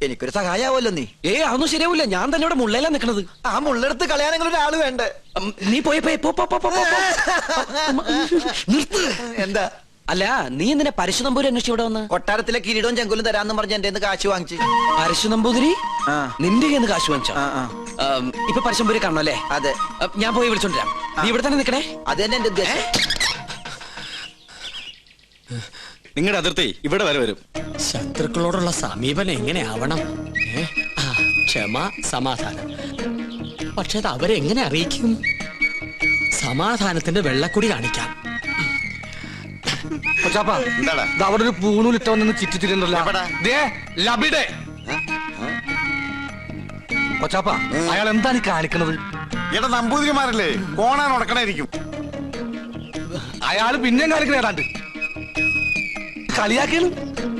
എനിക്കൊരു സഹായാവല്ലോ നീ ഏ അതൊന്നും ശരിയാവില്ല ഞാൻ തന്നെ ഇവിടെ മുള്ളയിലാ നിക്കണത് ആ മുള്ളെടുത്ത് കളയാനെങ്കിലും ഒരാൾ വേണ്ടേ നീ പോയി പോയി പോ, പോ, പോ, പോ, പോ, പോ. നിർത്ത് എന്താ അല്ല നീ എന്തിനാ പരശു നമ്പൂരി അന്വേഷിച്ച് ഇവിടെ വന്ന് കൊട്ടാരത്തിലെ കിരീടവും ചെങ്കുലും തരാന്ന് പറഞ്ഞ് എന്റെ കാശ് വാങ്ങിച്ചു പരശു നമ്പൂതിരി ആ. നിന്റെ കയ്യിൽ നിന്ന് കാശ് വാങ്ങിച്ചോ ആ, ആ. ഉം, ഇപ്പൊ പരശുമ്പൂരി കാണണല്ലേ അതെ ഞാൻ പോയി വിളിച്ചോണ്ടിരാം നീ ഇവിടെ തന്നെ നിക്കണേ അത് തന്നെ എന്റെ ഉദ്ദേശം നിങ്ങളുടെ അതിർത്തി ഇവിടെ വരെ വരും ശത്രുക്കളോടുള്ള സമീപനം എങ്ങനെയാവണം? ഏ? ആ, ക്ഷമ സമാധാനം. പക്ഷെ അത് അവരെങ്ങനെ അറിയിക്കും? സമാധാനത്തിന്റെ വെള്ളക്കുടി കാണിക്കാം. കൊച്ചാപ്പാ എന്താടാ? ദാ അവിടെ ഒരു പൂണൂലിട്ട വന്നു എവിടാ? ദേ ലബിടെ. കൊച്ചാപ്പ അയാൾ എന്താണ് കാണിക്കുന്നത് കാണിക്കണത്? ഇവിടെ നമ്പൂതിരിമാരല്ലേ? കോണാൻ ഉടക്കണായിരിക്കും അയാൾ പിന്നെയും കാണിക്കണ ഏതാണ്ട്. കളിയാക്കിയാണ്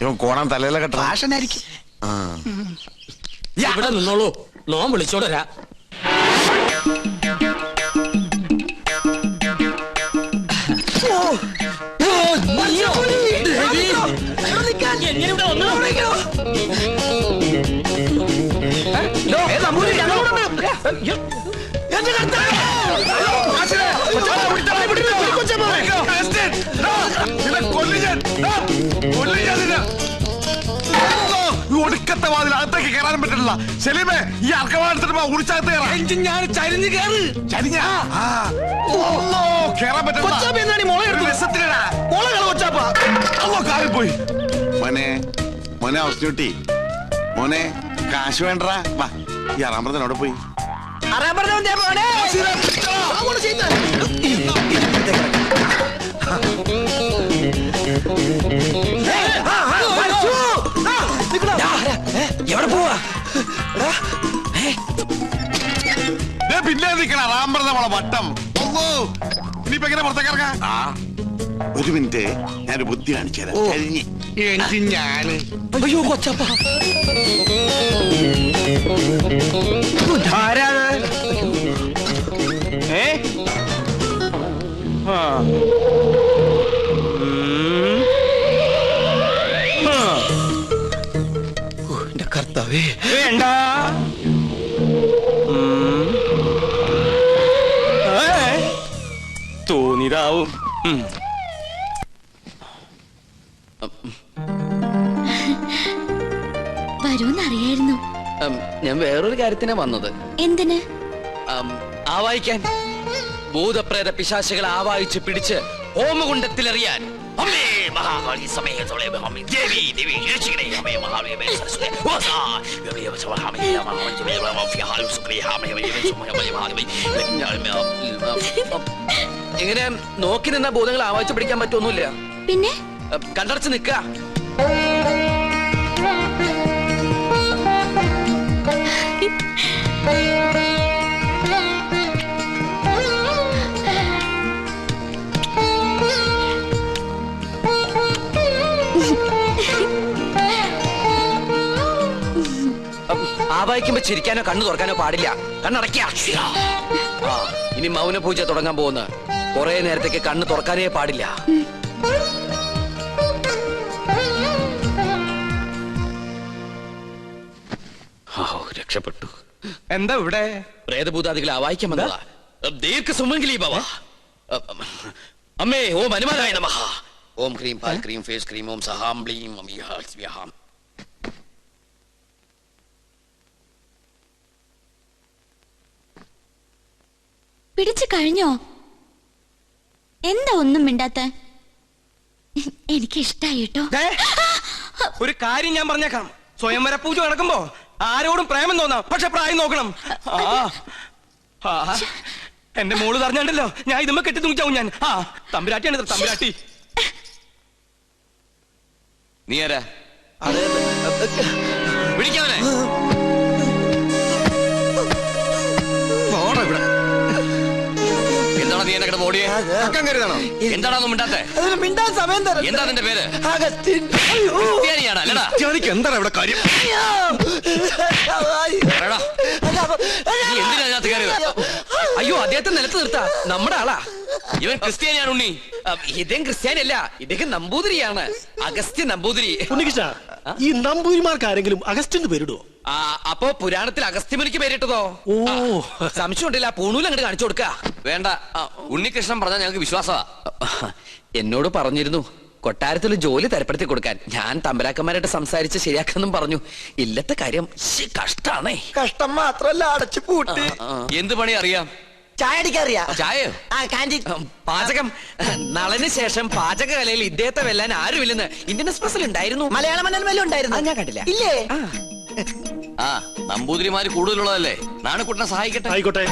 ഇവൻ കോണാൻ തലയിലൊക്കെ കെട്ട ഫാഷനായിരിക്കും. ഇവിടെ നിന്നോളൂ. നോം വിളിച്ചോടരാ എന്റെ വാതിൽ അകത്തേക്ക് കയറാനും പറ്റില്ല. സെലിമേ ഈ അർക്കവാടുത്തിട്ട് ഉടിച്ചകത്ത് കയറാം. ഞാൻ ചരിഞ്ഞ് കയറ്. ചരിഞ്ഞ? കേറാൻ പറ്റില്ല. പോയി മോനെ മോനെ അവസ്ഥ മോനെ കാശ് വേണ്ടടാ. വാ ഈ പോയി. ദേ പിന്നെ നിൽക്കണ അറാമ്പറന്ന മോളെ വട്ടം. ഒന്നോ ഇനിയിപ്പോ എങ്ങനെ പുറത്തേക്ക് ഇറങ്ങാ ആ ഒരു മിനിറ്റ്. ഞാനൊരു ബുദ്ധി കാണിച്ചു തരാം കഴിഞ്ഞ്. എനിക്ക് ഞാൻ? അയ്യോ കൊച്ചപ്പ. ഏ? ആ. ഉം. ആ. എന്റെ കർത്താവേ. വേണ്ട. വരൂന്നറിയായിരുന്നു ഉം, ഞാൻ വേറൊരു കാര്യത്തിനാ വന്നത് എന്തിന് ആവായിക്കാൻ ഭൂതപ്രേത പിശാശുകളെ ആവായിച്ച് പിടിച്ച് ഹോമകുണ്ടത്തിലെറിയാൻ ഇങ്ങനെ നോക്കി നിന്ന ബോധങ്ങൾ ആവാച്ച് പിടിക്കാൻ പറ്റൊന്നുമില്ല പിന്നെ? കണ്ടടച്ച് നിക്ക ആവായിക്കുമ്പോ ചിരിക്കാനോ കണ്ണു തുറക്കാനോ പാടില്ല. കണ്ണടയ്ക്ക. ഇനി മൗന പൂജ തുടങ്ങാൻ പോകുന്ന കുറെ നേരത്തേക്ക് കണ്ണ് തുറക്കാനേ പാടില്ല. രക്ഷപ്പെട്ടു. എന്താ ഇവിടെ? പ്രേതഭൂതാദികളെ ആവാഹിക്കാൻ വന്നതാ. ദീർഘ സുമംഗലി ഭവ. അമ്മേ ഓം അനുമാനായ നമ. ഓം ക്രീം പാൽ ക്രീം ഫേസ് ക്രീം ഓം സഹാം ബ്ലീം അമിഹാം പിടിച്ചു കഴിഞ്ഞോ? എന്താ ഒന്നും മിണ്ടാത്ത? എനിക്ക് ഇഷ്ടായി കേട്ടോ ഒരു കാര്യം ഞാൻ പറഞ്ഞേക്കാം. സ്വയംവര പൂജ നടക്കുമ്പോ ആരോടും പ്രേമം തോന്നാം പക്ഷെ പ്രായം നോക്കണം. ആ ആ എന്റെ മോൾ പറഞ്ഞാണ്ടല്ലോ ഞാൻ ഇതുമ്മ കെട്ടി തൂക്കാവും ഞാൻ. ആ തമ്പുരാട്ടിയാണ് തമ്പുരാട്ടി. നീ ആരാ? വിളിക്കാവനെ നീ എന്നെ കിടന്ന് ഓടിയേ? അക്കം കരുതണോ? എന്താണോ മിണ്ടാത്തെ? അതിന് മിണ്ടാൻ സമയം തരാം എന്താ നിന്റെ പേര്? അഗസ്റ്റിൻ അയ്യോ. ക്രിസ്ത്യാനിയാണ് അല്ലടാ. എനിക്ക് എന്താണ് ഇവിടെ കാര്യം? അയ്യോ. പറയടാ. നീ എന്തിനാ അതിനകത്ത് കയറിയത്? അയ്യോ. അദ്ദേഹത്തെ നിലത്ത് നിർത്താ. നമ്മുടെ ആളാ. ഇവൻ ക്രിസ്ത്യാനിയാണ് ഉണ്ണി. അഹ് ഇദ്ദേഹം ക്രിസ്ത്യാനിയല്ല. ഇദ്ദേഹം നമ്പൂതിരിയാണ്. അഗസ്ത്യ നമ്പൂതിരി. ഉണ്ണികൃഷ്ണ ഈ നമ്പൂതിരിമാർക്ക് ആരെങ്കിലും അഗസ്റ്റിന് പേരിടുവോ? ആ അപ്പോ പുരാണത്തിൽ അഗസ്ത്യമുനിക്ക് പേരിട്ടതോ? ഓ. സംശയം സംശയമുണ്ടല്ല പൂണൂല അങ്ങോട്ട് കാണിച്ചു കൊടുക്ക. വേണ്ട. ഉണ്ണികൃഷ്ണൻ പറഞ്ഞാൽ ഞങ്ങൾക്ക് വിശ്വാസമാ. എന്നോട് പറഞ്ഞിരുന്നു കൊട്ടാരത്തിൽ ജോലി തരപ്പെടുത്തി കൊടുക്കാൻ. ഞാൻ തമ്പരാക്കന്മാരായിട്ട് സംസാരിച്ച് ശരിയാക്കാന്നും പറഞ്ഞു. ഇല്ലത്തെ കാര്യം ശ്ശി, കഷ്ടാണേ. കഷ്ടം മാത്രല്ല അടച്ചു പൂട്ടി. എന്ത് പണി അറിയാം? ചായ അടിക്കാറിയാ? ചായയോ? ആ ഉം, പാചകം. നളന് ശേഷം പാചകകലയിൽ ഇദ്ദേഹത്തെ വെല്ലാൻ ആരുമില്ലെന്ന് ഇന്ത്യൻ എക്സ്പ്രസിൽ ഉണ്ടായിരുന്നു. മലയാള മനോരമയിലും ഉണ്ടായിരുന്നു? ആ, ഞാൻ കണ്ടില്ല. ഇല്ലേ? ആ. ആ നമ്പൂതിരിമാര് കൂടുതലുള്ളതല്ലേ? നാണക്കുട്ടനെ സഹായിക്കട്ടെ. ആയിക്കോട്ടെ.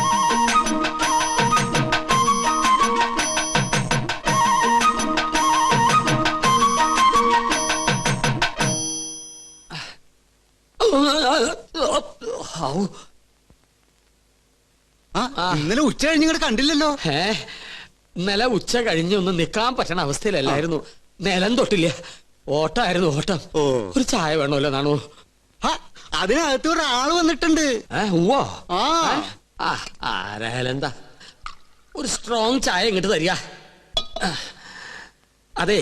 ഇന്നലെ ഉച്ച കഴിഞ്ഞ് ഇങ്ങോട്ട് കണ്ടില്ലല്ലോ. ഏ ഇന്നലെ ഉച്ച കഴിഞ്ഞൊന്ന് നിക്കാൻ പറ്റണ അവസ്ഥയിലല്ലായിരുന്നു. നിലം തൊട്ടില്ല. ഓട്ടായിരുന്നു ഓട്ടം. ഒരു ചായ വേണമല്ലോ നാണു. ആ, അതിനകത്ത് ഒരാൾ വന്നിട്ടുണ്ട് ആരായാലെന്താ ആ. ഏ? ആരായാലും എന്താ ഒരു സ്ട്രോങ് ചായ ഇങ്ങോട്ട് തരിക അതെ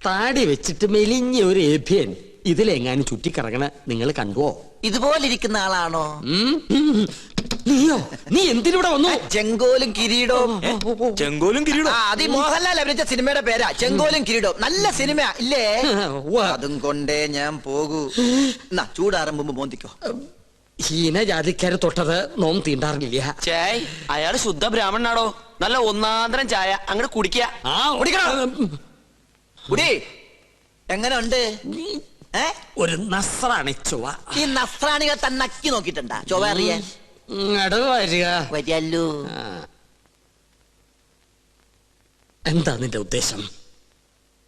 താടി വെച്ചിട്ട് മെലിഞ്ഞ ഒരു ഏഭ്യൻ ഇതിലെങ്ങാനും ചുറ്റിക്കറങ്ങണ നിങ്ങൾ കണ്ടുവോ ഇതുപോലിരിക്കുന്ന ആളാണോ. നീയോ? നീ എന്തിനിവിടെ വന്നു? ചെങ്കോലും കിരീടവും. ചെങ്കോലും കിരീടവും. അത് ഈ മോഹൻലാൽ അഭിനയിച്ച സിനിമയുടെ പേരാ. ചെങ്കോലും കിരീടവും. നല്ല സിനിമ ഇല്ലേ. അതും കൊണ്ടേ ഞാൻ പോകൂ. എന്നാ ചൂടാറുമ്പോ മോന്തിക്കോ. ഹീനജാതിക്കാര് തൊട്ടത് നോം തീണ്ടാറില്ല. ചേയ് അയാൾ ശുദ്ധ ബ്രാഹ്മണനാടോ. നല്ല ഒന്നാന്തരം ചായ. അങ്ങോട്ട് കുടിക്കുക എങ്ങനെ ഉണ്ട് ഒരു നസ്രാണി ചുവ ഈ നസ്രാണികൾ തന്നെ നക്കി നോക്കിട്ടുണ്ടാ ചൊവ്വ അറിയാൻ വരിക. വരിയല്ലോ. എന്താ നിന്റെ ഉദ്ദേശം?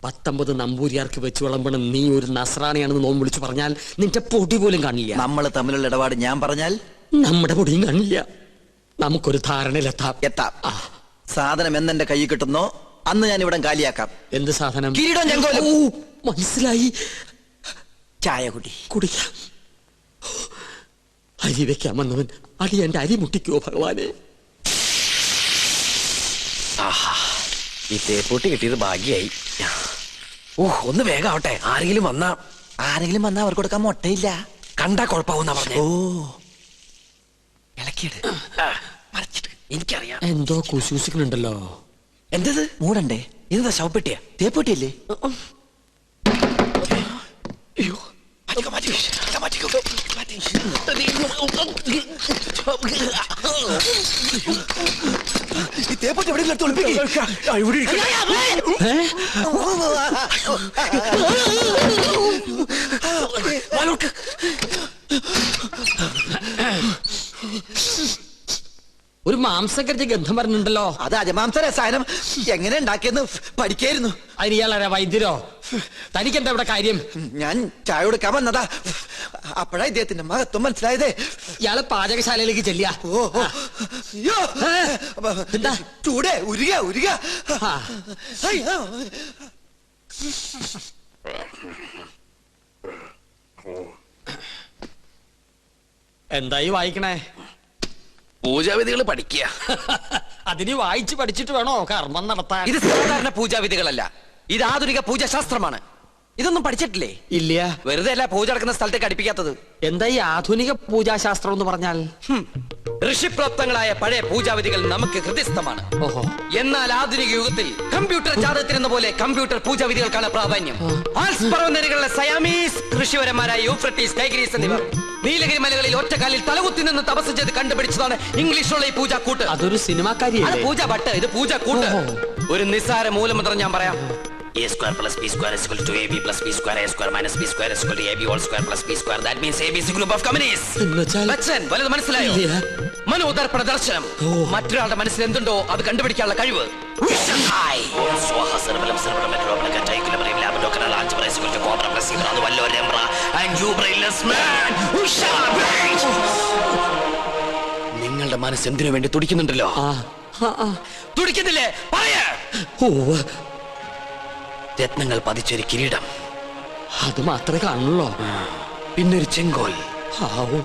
പത്തൊമ്പത് നമ്പൂരിയാർക്ക് വെച്ച് വിളമ്പണം നീ ഒരു നസ്രാണിയാണെന്ന് നോമ്പ് വിളിച്ചു പറഞ്ഞാൽ നിന്റെ പൊടി പോലും കാണില്ല. നമ്മൾ തമ്മിലുള്ള ഇടപാട് ഞാൻ പറഞ്ഞാൽ? നമ്മുടെ പൊടിയും കാണില്ല. നമുക്കൊരു ധാരണയിലെത്താം എത്താം. സാധനം എന്നെ കൈ കിട്ടുന്നോ? അന്ന് ഞാൻ ഇവിടെ കാലിയാക്കാം. എന്ത് സാധനം? കിരീടം. മനസ്സിലായി. ചായ കുടി കുടിക്കാം. അരി വെക്കാൻ വന്നവൻ അടി എന്റെ അരി മുട്ടിക്കോ ഭഗവാനെ. ഈ തേപ്പൂട്ടി കിട്ടിയത് ഭാഗ്യായി. ഓ ഒന്ന് വേഗം ആവട്ടെ ആരെങ്കിലും വന്നാ ആരെങ്കിലും വന്നാ അവർക്ക് കൊടുക്കാൻ മുട്ടയില്ല. കണ്ടാ കുഴപ്പമാവുന്ന പറഞ്ഞു. ഓ. ഇളക്കിയിട്. മറിച്ചിട്ട് എനിക്കറിയാം. എന്തോ കുശൂസിക്കുന്നുണ്ടല്ലോ എന്തത്? മൂടണ്ടേ? ഇതെന്താ ശവപ്പെട്ടിയാ? തേപ്പൊട്ടിയല്ലേ? മാറ്റിക്കോ, മാറ്റിക്കോ, മാറ്റിക്കോ, ഈ തേപ്പൊട്ടി എവിടെ എടുത്ത് ഒളിപ്പിക്ക്. ഒരു മാംസക്കരിച്ച് ഗന്ധം പറഞ്ഞിട്ടുണ്ടല്ലോ അത് അജമാംസ രസായനം എങ്ങനെ ഉണ്ടാക്കിയെന്ന് പഠിക്കായിരുന്നു. അതിന് ഇയാളാരാ വൈദ്യരോ? തനിക്കെന്താ ഇവിടെ കാര്യം? ഞാൻ ചായ കൊടുക്കാൻ വന്നതാ. അപ്പോഴാ ഇദ്ദേഹത്തിന്റെ മഹത്വം മനസ്സിലായതേ. ഇയാൾ പാചകശാലയിലേക്ക് ചെല്ല ഓ. അയ്യോ? എന്താ? ചൂടേ ഉരുക ഉരുക അയ്യോ. എന്തായി വായിക്കണേ? പൂജാവിധികൾ പഠിക്കുക. അതിന് വായിച്ച് പഠിച്ചിട്ട് വേണോ കർമ്മം നടത്താൻ? ഇത് സാധാരണ പൂജാവിധികളല്ല. ഇത് ആധുനിക പൂജാശാസ്ത്രമാണ്. ഇതൊന്നും പഠിച്ചിട്ടില്ലേ? ഇല്ല. വെറുതെ അല്ല പൂജ നടക്കുന്ന സ്ഥലത്തേക്ക് അടുപ്പിക്കാത്തത്. എന്താ ഈ ആധുനിക പൂജാശാസ്ത്രം എന്ന് പറഞ്ഞാൽ. ഋഷിപ്രാപ്തങ്ങളായ പഴയ പൂജാവിധികൾ നമുക്ക് ഹൃദയസ്ഥമാണ്. ഓഹോ. എന്നാൽ ആധുനിക യുഗത്തിൽ കമ്പ്യൂട്ടർ ജാതകത്തിനെന്ന പോലെ കമ്പ്യൂട്ടർ പൂജാവിധികൾക്കാണ് പ്രാധാന്യം. ആൽസ് പർവതനിരകളിലെ സയാമീസ് ഋഷിവരന്മാരായ യൂഫ്രട്ടീസ് ടൈഗ്രീസ് എന്നിവർ നീലഗിരി മലകളിൽ ഒറ്റക്കാലിൽ തലകുത്തി നിന്ന് തപസ് ചെയ്ത് കണ്ടുപിടിച്ചതാണ് ഇംഗ്ലീഷിലുള്ള ഈ പൂജാക്കൂട്ട്. അതൊരു സിനിമാക്കാരി പൂജ ഭട്ട് ഇത് പൂജ കൂട്ട് ഒരു നിസ്സാര മൂലമന്ത്രം ഞാൻ പറയാം. Square plus B square is equal to A B plus B square A square minus B square is equal to A B whole square plus B square that means A B C group of companies എന്നുവെച്ചാൽ? ബച്ചൻ വലുത് മനസ്സിലായോ. മനോദർപ്പണ ദർശനം. മറ്റൊരാളുടെ മനസ്സിൽ എന്തുണ്ടോ അത് കണ്ടുപിടിക്കാനുള്ള കഴിവ്. നിങ്ങളുടെ മനസ്സ് എന്തിനു വേണ്ടി തുടിക്കുന്നുണ്ടല്ലോ. തുടിക്കുന്നില്ലേ പറയാ രത്നങ്ങൾ പതിച്ചൊരു കിരീടം അത് മാത്രമേ കാണുള്ളൂ പിന്നൊരു ചെങ്കോൽ ആവോ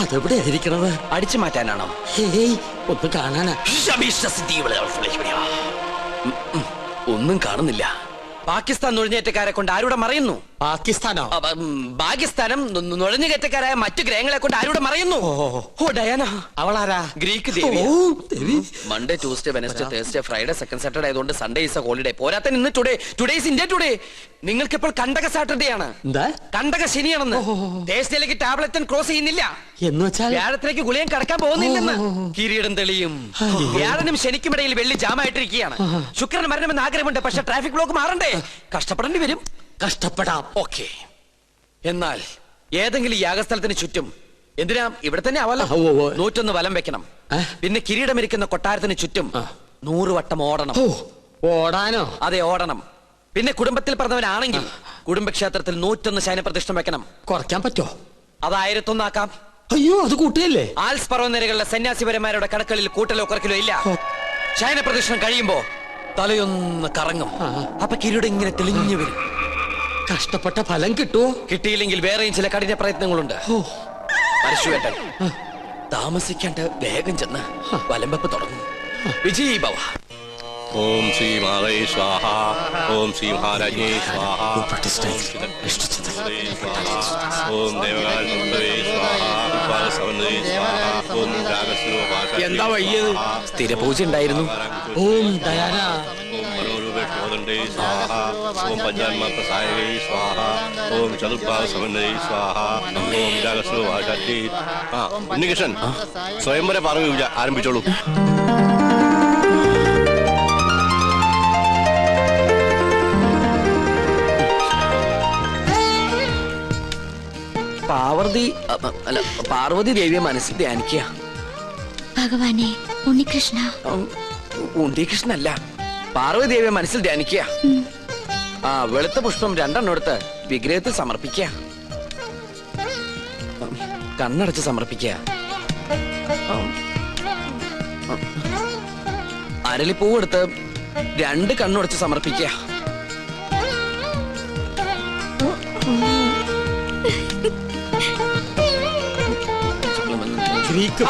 അതെവിടെ ആയിരിക്കണത് അടിച്ചു മാറ്റാനാണോ ഹേയ് ഒന്ന് കാണാനാ. ഒന്നും കാണുന്നില്ല പാകിസ്ഥാൻ നുഴഞ്ഞേറ്റക്കാരെ കൊണ്ട് ആരുടെ മറയുന്നു പാകിസ്ഥാനോ? പാകിസ്ഥാനം നുഴഞ്ഞുകയറ്റക്കാരായ മറ്റു ഗ്രഹങ്ങളെ കൊണ്ട് ആരുടെ മറയുന്നു? ഓ ഡയാന. അവളാരാ? ഗ്രീക്ക് ദേവി. Monday Tuesday Wednesday Thursday Friday second Saturday ആയതുകൊണ്ട് സൺഡേ ഇസ് എ ഹോളിഡേ പോരാത്ത ഇന്ന് today today is India today നിങ്ങൾക്ക് ഇപ്പോൾ കണ്ടക സാറ്റർഡേ ആണ്. എന്താ? കണ്ടക ശനിയാണെന്ന്. തേഴ്സ്ഡേയിലേക്ക് ടാബ്ലറ്റ് ക്രോസ് ചെയ്യുന്നില്ല. എന്ന് വെച്ചാൽ വ്യാഴത്തിലേക്ക് ഗുളിയൻ കടക്കാൻ പോകുന്നില്ലെന്ന്. കിരീടം തെളിയും. വ്യാഴനും ശനിക്കുമിടയിൽ വെള്ളി ജാമായിട്ടിരിക്കുകയാണ്. ശുക്രൻ മരണമെന്ന് ആഗ്രഹമുണ്ട് പക്ഷെ ട്രാഫിക് ബ്ലോക്ക് മാറണ്ടേ? കഷ്ടപ്പെടേണ്ടി വരും. കഷ്ടപ്പെടാം. ഓക്കെ. എന്നാൽ ഏതെങ്കിലും യാഗസ്ഥലത്തിന് ചുറ്റും എന്തിനാ ഇവിടെ തന്നെ. നൂറ്റൊന്ന് വലം വെക്കണം? പിന്നെ കിരീടമിരിക്കുന്ന കൊട്ടാരത്തിന് ചുറ്റും. നൂറ് വട്ടം ഓടണം. ഓടാനോ? അതെ ഓടണം. പിന്നെ കുടുംബത്തിൽ പറഞ്ഞവനാണെങ്കിൽ കുടുംബക്ഷേത്രത്തിൽ നൂറ്റൊന്ന് ശയനപ്രതിഷ്ഠം വെക്കണം. കുറയ്ക്കാൻ പറ്റോ? അത് ആയിരത്തൊന്നാക്കാം. അയ്യോ അത് കൂട്ടുകയല്ലേ ആൽസ് പർവനിരകളിലെ സന്യാസിപരന്മാരുടെ കണക്കുകളിൽ കൂട്ടലോ കുറക്കലോ ഇല്ല. ശയന പ്രദക്ഷിണം കഴിയുമ്പോ തലയൊന്ന് കറങ്ങും. അപ്പൊ കിരീടം ഇങ്ങനെ തെളിഞ്ഞു വരും. കഷ്ടപ്പെട്ട ഫലം കിട്ടുമോ കിട്ടിയില്ലെങ്കിൽ വേറെയും ചില കഠിന പ്രയത്നങ്ങളുണ്ട്. പരശുവേട്ടൻ താമസിക്കാണ്ട് വേഗം ചെന്ന് വലമ്പപ്പ് തുടങ്ങും വിജയ് ഭവ. ഓം ശ്രീ മാറേ സ്വാഹ. ഓം ശ്രീ മഹാരാജേ സ്വാഹ. ഓം ദേവകാൽ സ്വാഹ. ഉപാസവനേ സ്വാഹ. ഓം രാഗസ്വരൂപാചാര്യ എന്താ വയ്യത്? സ്ഥിരപൂജ ഉണ്ടായിരുന്നു. ഓം ദയാന. ഓം മനോരൂപേക്ഷോദണ്ഡേ സ്വാഹ. ഓം പഞ്ചാത്മ പ്രസായകേ സ്വാഹ. ഓം ചതുർഭാഗ സമന്വയേ സ്വാഹ ഓം ജാഗസ്വാഹി ആ ഉണ്ണികൃഷ്ണൻ സ്വയംവര പറഞ്ഞു പൂജ ആരംഭിച്ചോളൂ. പാർവതി അല്ല പാർവതി ദേവിയെ മനസ്സിൽ ധ്യാനിക്കുക. ഭഗവാനെ ഉണ്ണികൃഷ്ണ. ഉം, ഉണ്ണികൃഷ്ണനല്ല മനസ്സിൽ ധ്യാനിക്കുക. ആ വെളുത്ത പുഷ്പം രണ്ടെണ്ണം എടുത്ത് വിഗ്രഹത്തിൽ സമർപ്പിക്കുക. കണ്ണടച്ച് സമർപ്പിക്കുക. അരളിപ്പൂവെടുത്ത് രണ്ട് കണ്ണുടച്ച് സമർപ്പിക്കുക.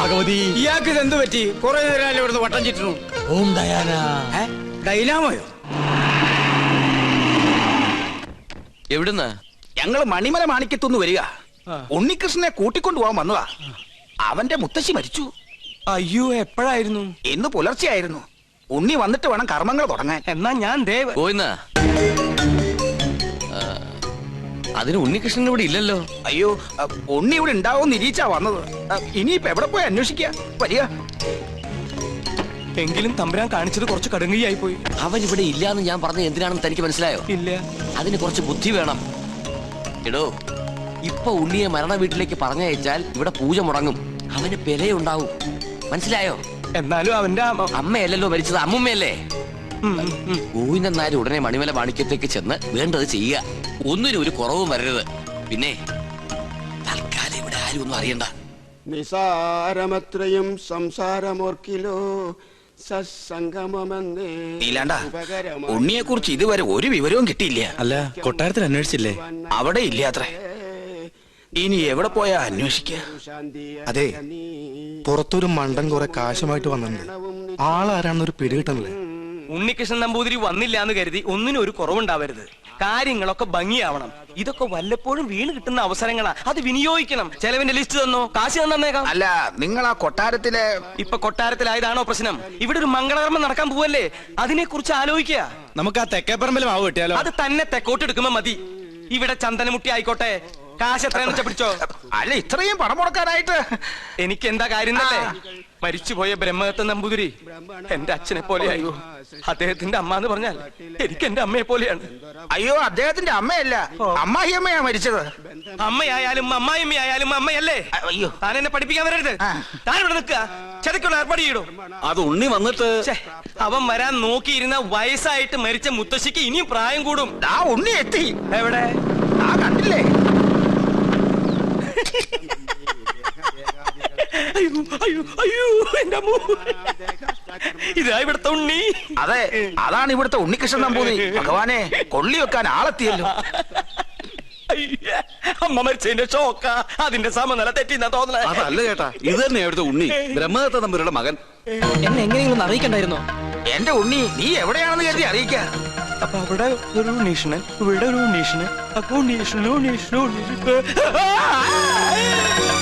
ഭഗവതി. ഇയാൾക്ക് എന്ത് പറ്റി? കുറെ നേരം ഇവിടുന്ന് വട്ടം ചുറ്റുന്നു ഓം ദയാന. ഡൈനാമോയോ എവിടുന്ന്? ഞങ്ങൾ മണിമല മാണിക്കത്തുനിന്ന് വരിക. ഉണ്ണികൃഷ്ണനെ കൂട്ടിക്കൊണ്ടു പോകാൻ വന്നതാ. അവന്റെ മുത്തശ്ശി മരിച്ചു. അയ്യോ എപ്പോഴായിരുന്നു? ഇന്ന് പുലർച്ചെയായിരുന്നു. ഉണ്ണി വന്നിട്ട് വേണം കർമ്മങ്ങൾ തുടങ്ങാൻ. എന്നാ ഞാൻ ദേവ് പോയിന്ന് അതിന് ഉണ്ണികൃഷ്ണൻ ഇവിടെ ഇല്ലല്ലോ? അയ്യോ ഉണ്ണി ഇവിടെ ഉണ്ടാവും നിരീച്ചാ വന്നത്. ഇനിയിപ്പോ എവിടെ പോയി അന്വേഷിക്കാ? വരിക. എങ്കിലും തമ്പുരാൻ കാണിച്ചത് കുറച്ച് കടുങ്കയായി പോയി അവൻ ഇവിടെ ഇല്ലാന്ന് ഞാൻ പറഞ്ഞ എന്തിനാണെന്ന് തനിക്ക് മനസ്സിലായോ? ഇല്ല. അതിന് കുറച്ച് ബുദ്ധി വേണം. എടോ ഇപ്പൊ ഉണ്ണിയെ മരണ വീട്ടിലേക്ക് പറഞ്ഞയച്ചാൽ ഇവിടെ പൂജ മുടങ്ങും. അവന് പെലയുണ്ടാവും. മനസ്സിലായോ? എന്നാലും അവന്റെ അമ്മയല്ലല്ലോ മരിച്ചത് അമ്മുമ്മയല്ലേ. ഗോവിന്ദൻ നായർ ഉടനെ മണിമല മാണിക്യത്തേക്ക് ചെന്ന് വേണ്ടത് ചെയ്യുക. ഒന്നിനും ഒരു കുറവും വരരുത്. പിന്നെ തൽക്കാലം ഇവിടെ ആരും ഒന്നും അറിയണ്ട. നിസാരമത്രയും സംസാരമോർക്കിലോ നീലാണ്ട ഉണ്ണിയെ കുറിച്ച് ഇതുവരെ ഒരു വിവരവും കിട്ടിയില്ല. അല്ല കൊട്ടാരത്തിൽ അന്വേഷിച്ചില്ലേ? അവിടെ ഇല്ല അത്രേ ഇനി എവിടെ പോയാ അന്വേഷിക്ക? അതെ പുറത്തൊരു മണ്ടൻ കുറെ കാശുമായിട്ട് വന്നിട്ടുണ്ട്. ആളാരാണെന്നൊരു പിടികിട്ടണല്ലേ? ഉണ്ണികൃഷ്ണൻ നമ്പൂതിരി വന്നില്ല എന്ന് കരുതി ഒന്നിനും ഒരു കുറവുണ്ടാവരുത്. കാര്യങ്ങളൊക്കെ ഭംഗിയാവണം. ഇതൊക്കെ വല്ലപ്പോഴും വീണ് കിട്ടുന്ന അവസരങ്ങളാ. അത് വിനിയോഗിക്കണം. ചെലവിന്റെ ലിസ്റ്റ് തന്നോ? കാശ് തന്നേക്കാം അല്ല നിങ്ങൾ ആ കൊട്ടാരത്തിലെ ഇപ്പൊ കൊട്ടാരത്തിലായതാണോ പ്രശ്നം? ഇവിടെ ഒരു മംഗളകർമ്മം നടക്കാൻ പോവല്ലേ? അതിനെ കുറിച്ച് ആലോചിക്കുക. നമുക്ക് ആ തെക്കേപ്പറമ്പിൽ മാവ് കിട്ടിയാലോ? അത് തന്നെ തെക്കോട്ടെടുക്കുമ്പോ മതി. ഇവിടെ ചന്ദനമുട്ടി ആയിക്കോട്ടെ കാശ് എത്രയെന്ന് വെച്ചാ പിടിച്ചോ? അല്ല ഇത്രയും പണം മുടക്കാനായിട്ട്. എനിക്ക് എന്താ കാര്യം എന്നല്ലേ മരിച്ചുപോയ ബ്രഹ്മദത്ത നമ്പൂതിരി എന്റെ അച്ഛനെ പോലെ പോലെയായി. അദ്ദേഹത്തിന്റെ അമ്മ എന്ന് പറഞ്ഞാൽ എനിക്ക് എന്റെ അമ്മയെ പോലെയാണ്. അയ്യോ അദ്ദേഹത്തിന്റെ അമ്മയല്ല. അമ്മായിയമ്മയാ മരിച്ചത്. അമ്മയായാലും അമ്മായിമ്മയായാലും അമ്മയല്ലേ? അയ്യോ. താൻ എന്നെ പഠിപ്പിക്കാൻ വരരുത്. താൻ ഇവിടെ നിൽക്കുക. ചതയ്ക്കുള്ള ഏർപ്പാട് ചെയ്യടോ അത് ഉണ്ണി വന്നിട്ട് അവൻ വരാൻ നോക്കിയിരുന്ന വയസ്സായിട്ട് മരിച്ച മുത്തശ്ശിക്ക് ഇനിയും പ്രായം കൂടും. ആ ഉണ്ണി എത്തി. എവിടെ? ആ കണ്ടില്ലേ? അയ്യോ അയ്യോ അയ്യോ എന്റെ അമ്മോ. ഇതാ ഇവിടുത്തെ ഉണ്ണി. അതെ അതാണ് ഇവിടുത്തെ ഉണ്ണികൃഷ്ണൻ നമ്പൂതിരി. ഭഗവാനെ കൊള്ളി വെക്കാൻ ആളെത്തിയല്ലോ. അയ്യ, അമ്മ മരിച്ചതിന്റെ ഷോക്ക. അതിന്റെ സമനില തെറ്റിന്നാ തോന്നണേ. അതല്ല ചേട്ടാ ഇത് തന്നെ അവിടുത്തെ ഉണ്ണി. ബ്രഹ്മദത്ത തമ്പുരുടെ മകൻ. എന്നെ എങ്ങനെയെങ്കിലും അറിയിക്കണ്ടായിരുന്നോ? എന്റെ ഉണ്ണി നീ എവിടെയാണെന്ന് കരുതി അറിയിക്ക. അപ്പൊ അവിടെ ഒരു ഉണ്ണീഷണൻ ഇവിടെ ഒരു ഉണ്ണീഷണൻ അപ്പൊ ഉണ്ണീഷണൻ ഉണ്ണീഷണൻ ഉണ്ണീഷണൻ.